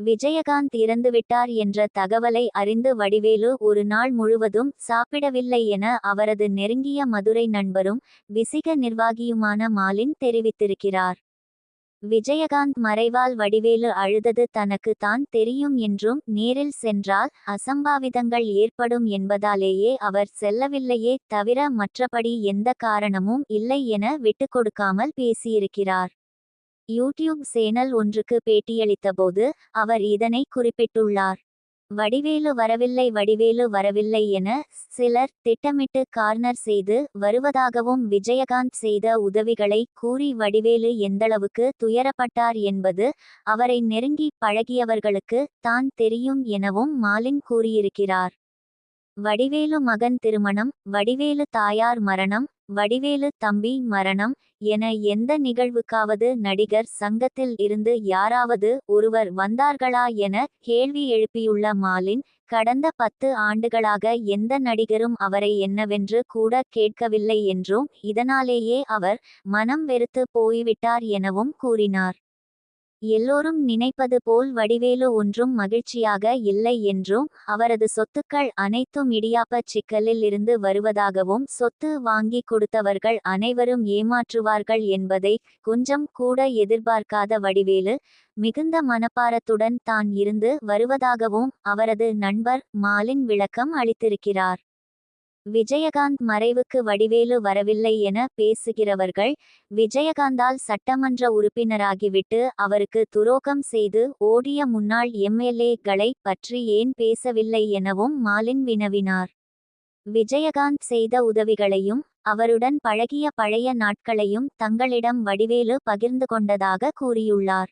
விஜயகாந்த் இறந்துவிட்டார் என்ற தகவலை அறிந்து வடிவேலு ஒரு நாள் முழுவதும் சாப்பிடவில்லை என அவரது நெருங்கிய மதுரை நண்பரும் விசிக நிர்வாகியுமான மாலின் தெரிவித்திருக்கிறார். விஜயகாந்த் மறைவால் வடிவேலு அழுதது தனக்கு தான் தெரியும் என்றும் நேரில் சென்றால் அசம்பாவிதங்கள் ஏற்படும் என்பதாலேயே அவர் செல்லவில்லையே தவிர மற்றபடி எந்த காரணமும் இல்லை என விட்டுக்கொடுக்காமல் பேசியிருக்கிறார். யூடியூப் சேனல் ஒன்றுக்கு பேட்டியளித்தபோது அவர் இதனை குறிப்பிட்டுள்ளார். வடிவேலு வரவில்லை வடிவேலு வரவில்லை என சிலர் திட்டமிட்டு கார்னர் செய்து வருவதாகவும் விஜயகாந்த் செய்த உதவிகளை கூறி வடிவேலு எந்தளவுக்கு துயரப்பட்டார் என்பது அவரை நெருங்கி பழகியவர்களுக்கு தான் தெரியும் எனவும் மாலின் கூறியிருக்கிறார். வடிவேலு மகன் திருமணம் வடிவேலு தாயார் மரணம் வடிவேலு தம்பி மரணம் என எந்த நிகழ்வுக்காவது நடிகர் சங்கத்தில் இருந்து யாராவது ஒருவர் வந்தார்களா என கேள்வி எழுப்பியுள்ள மாலின் கடந்த பத்து ஆண்டுகளாக எந்த நடிகரும் அவரை என்னவென்று கூட கேட்கவில்லை என்றும் இதனாலேயே அவர் மனம் வெறுத்து போய்விட்டார் எனவும் கூறினார். எல்லோரும் நினைப்பது போல் வடிவேலு ஒன்றும் மகிழ்ச்சியாக இல்லை என்றும் அவரது சொத்துக்கள் அனைத்தும் இடியாப்பச் சிக்கலில் இருந்து வருவதாகவும் சொத்து வாங்கி கொடுத்தவர்கள் அனைவரும் ஏமாற்றுவார்கள் என்பதை கொஞ்சம் கூட எதிர்பார்க்காத வடிவேலு மிகுந்த மனப்பாரத்துடன் தான் இருந்து வருவதாகவும் அவரது நண்பர் மாலின் விளக்கம் அளித்திருக்கிறார். விஜயகாந்த் மறைவுக்கு வடிவேலு வரவில்லை என பேசுகிறவர்கள் விஜயகாந்தால் சட்டமன்ற உறுப்பினராகிவிட்டு அவருக்கு துரோகம் செய்து ஓடிய முன்னாள் எம்எல்ஏக்களை பற்றி ஏன் பேசவில்லை எனவும் மாலின் வினவினார். விஜயகாந்த் செய்த உதவிகளையும் அவருடன் பழகிய பழைய நாட்களையும் தங்களிடம் வடிவேலு பகிர்ந்து கொண்டதாக கூறியுள்ளார்.